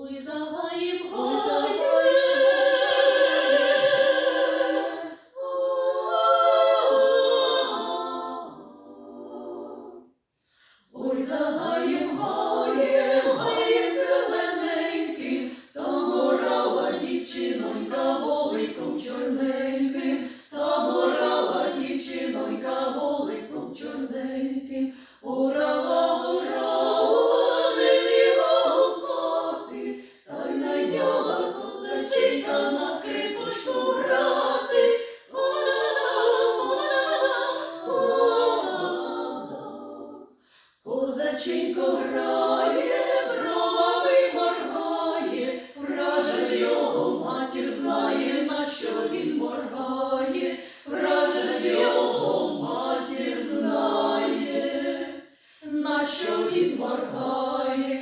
Ой, загає, ой. Ой, загає, гає, гає зелененьким, та морала дівчинонька воликом чорненьким, та морала дівчинонька воликом чорненьким. Дівчинка на скрипочку грати. Козаченько грає, бровами моргає, вража його матір знає, на що він моргає, вража його матір знає, на що він моргає.